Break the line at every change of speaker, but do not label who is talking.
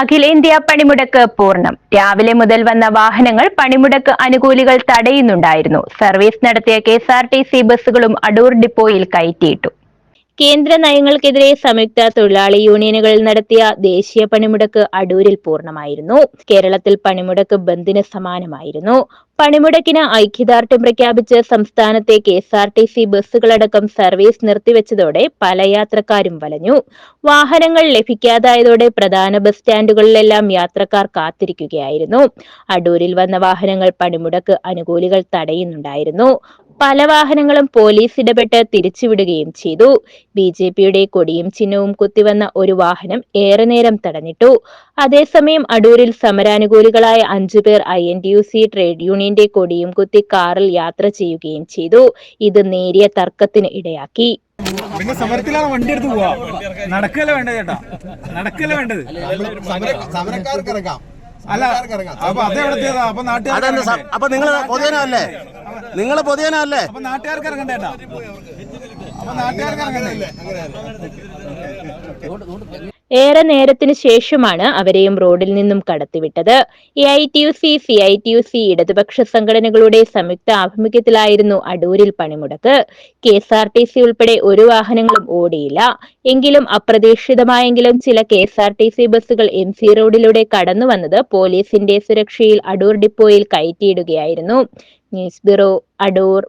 അഖിലേന്ത്യാ പണിമുടക്ക് പൂർണം. രാവിലെ മുതൽ വന്ന വാഹനങ്ങൾ പണിമുടക്ക് അനുകൂലികൾ തടയുന്നുണ്ടായിരുന്നു. സർവീസ് നടത്തിയ കെ ബസ്സുകളും അടൂർ ഡിപ്പോയിൽ കയറ്റിയിട്ടു. കേന്ദ്ര നയങ്ങൾക്കെതിരെ സംയുക്ത തൊഴിലാളി യൂണിയനുകൾ നടത്തിയ ദേശീയ പണിമുടക്ക് അടൂരിൽ പൂർണമായിരുന്നു. കേരളത്തിൽ പണിമുടക്ക് ബന്ദിന് സമാനമായിരുന്നു. പണിമുടക്കിന് ഐക്യദാർഢ്യം പ്രഖ്യാപിച്ച് സംസ്ഥാനത്തെ K S R T C ബസ്സുകളടക്കം service നിർത്തിവെച്ചതോടെ പല യാത്രക്കാരും വലഞ്ഞു. വാഹനങ്ങൾ ലഭിക്കാതായതോടെ പ്രധാന ബസ് സ്റ്റാൻഡുകളിലെല്ലാം യാത്രക്കാർ കാത്തിരിക്കുകയായിരുന്നു. അടൂരിൽ വന്ന വാഹനങ്ങൾ പണിമുടക്ക് അനുകൂലികൾ തടയുന്നുണ്ടായിരുന്നു. പല വാഹനങ്ങളും പോലീസ് ഇടപെട്ട് തിരിച്ചുവിടുകയും ചെയ്തു. ബി ജെ പിയുടെ കൊടിയും ചിഹ്നവും കുത്തിവന്ന ഒരു വാഹനം ഏറെ നേരം തടഞ്ഞിട്ടു. അതേസമയം അടൂരിൽ സമരാനുകൂലികളായ അഞ്ചു പേർ I N T U C trade യൂണിയന്റെ കൊടിയും കുത്തി കാറിൽ യാത്ര ചെയ്യുകയും ചെയ്തു. ഇത് നേരിയ തർക്കത്തിന് ഇടയാക്കി.
പിന്നെ സമരത്തിലാണ് വണ്ടി എടുത്ത് പോവാ. നടക്കല്ല വേണ്ടത് ചേട്ടാ? നടക്കല്ല വേണ്ടത്?
സമര- സമരക്കാർക്ക് ഇറങ്ങാം.
അല്ല അപ്പൊ അതെവിടത്തേതാ? അപ്പൊ ഇറങ്ങണ്ടേ?
അപ്പൊ നിങ്ങൾ പൊതുജനമല്ലേ? നിങ്ങൾ പൊതുജനമല്ലേ?
അപ്പൊ നാട്ടുകാർക്ക് ഇറങ്ങണ്ടേ അപ്പൊ നാട്ടുകാർക്ക് ഇറങ്ങണ്ടേ.
ഏറെ നേരത്തിന് ശേഷമാണ് അവരെയും റോഡിൽ നിന്നും കടത്തിവിട്ടത്. A I T U C C I T U C ഇടതുപക്ഷ സംഘടനകളുടെ സംയുക്ത ആഭിമുഖ്യത്തിലായിരുന്നു അടൂരിൽ പണിമുടക്ക്. K S R T C ഉൾപ്പെടെ ഒരു വാഹനങ്ങളും ഓടിയില്ല. എങ്കിലും അപ്രതീക്ഷിതമായെങ്കിലും ചില K S R T C ബസ്സുകൾ എം സി റോഡിലൂടെ കടന്നു വന്നത് പോലീസിന്റെ സുരക്ഷയിൽ അടൂർ ഡിപ്പോയിൽ കയറ്റിയിടുകയായിരുന്നു. News bureau Adoor.